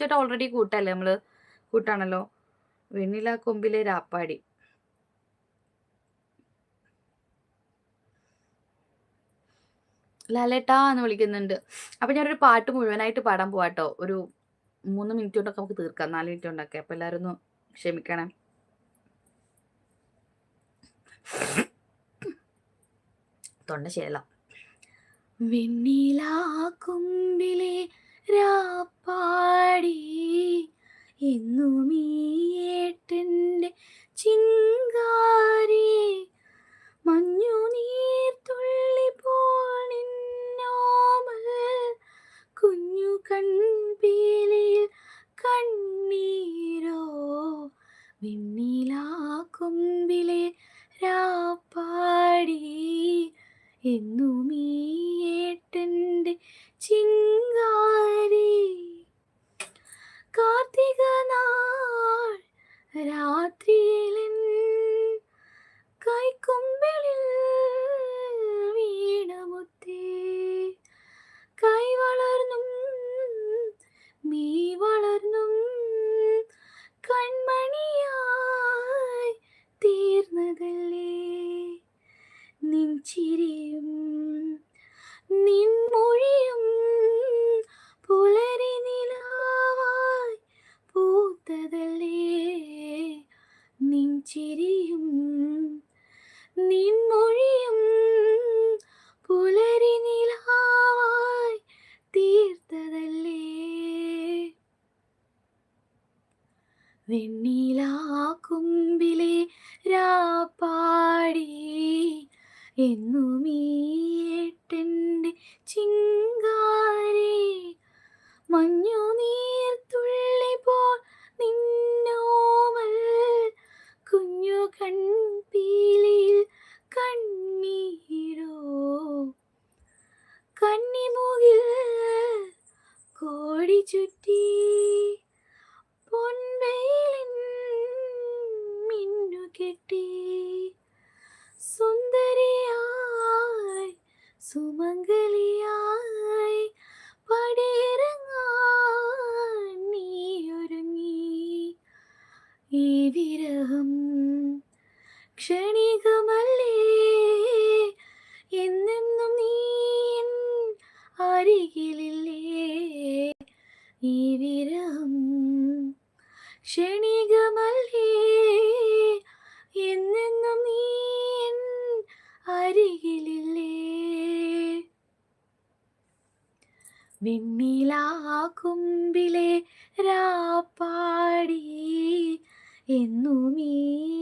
ചേട്ടാ ഓൾറെഡി കൂട്ടല്ലേ നമ്മൾ കൂട്ടാണല്ലോ. വെണ്ണില കൊമ്പിലെ രാപ്പാടി. ലാലേട്ടാ എന്ന് വിളിക്കുന്നുണ്ട്. അപ്പൊ ഞാനൊരു പാട്ട് മുഴുവനായിട്ട് പാടാൻ പോവാട്ടോ ഒരു മൂന്ന് മിനിറ്റ് കൊണ്ടൊക്കെ നമുക്ക് തീർക്കാം. നാല് മിനിറ്റ് കൊണ്ടൊക്കെ. അപ്പൊ എല്ലാവരും ഒന്ന് ക്ഷമിക്കണേ. തൊണ്ട ശേലം വെണ്ണിലാ കുമ്പിലെ രാപ്പാടി ചിങ്കാരി മഞ്ഞു നീർത്തുള്ളി തുള്ളി നിന്നോമൽ കുഞ്ഞു കൺപീലിയിൽ കണ്ണീരോ വിണ്ണിലാ കൊമ്പിലെ രാപ്പാടി എന്നും ഈ ഏട്ടന്റെ ചിങ്കാരി. കാർത്തിക നാൾ രാത്രിയിലൻ കൈക്കുമ്പിളിൽ വീണമുത്തേ. കൈ വളർന്നും മീ വളർന്നും കൺമണിയായി തീർന്നതല്ലേ? നിൻ ചിരിയും നിൻ മൊഴിയും പുലരി നിലാവായി പൂത്തതല്ലേ? നിൻ വെണ്ണിലാ കുമ്പിലെ രാപ്പാടി. എന്നും ഈ ഏട്ടന്റെ ചിങ്കാരി. മഞ്ഞു നീർത്തുള്ളി പോൽ നിന്നോമൽ കുഞ്ഞു കൺപീലിൽ കണ്ണീരോ. കണ്ണിമുകിൽ കോടി ചുറ്റി മിന്നു കെട്ടി. സുന്ദരിയായി സുമംഗലിയായി പടിയിറങ്ങാൻ ഈ വിരഹം ക്ഷണികമല്ലേ? എന്നെന്നും നീ അരികിലില്ലേ? ഈ വിരഹം ക്ഷണികമല്ലേ വെണ്ണിലാ കുമ്പിലെ രാപ്പാടി എന്നു ഈ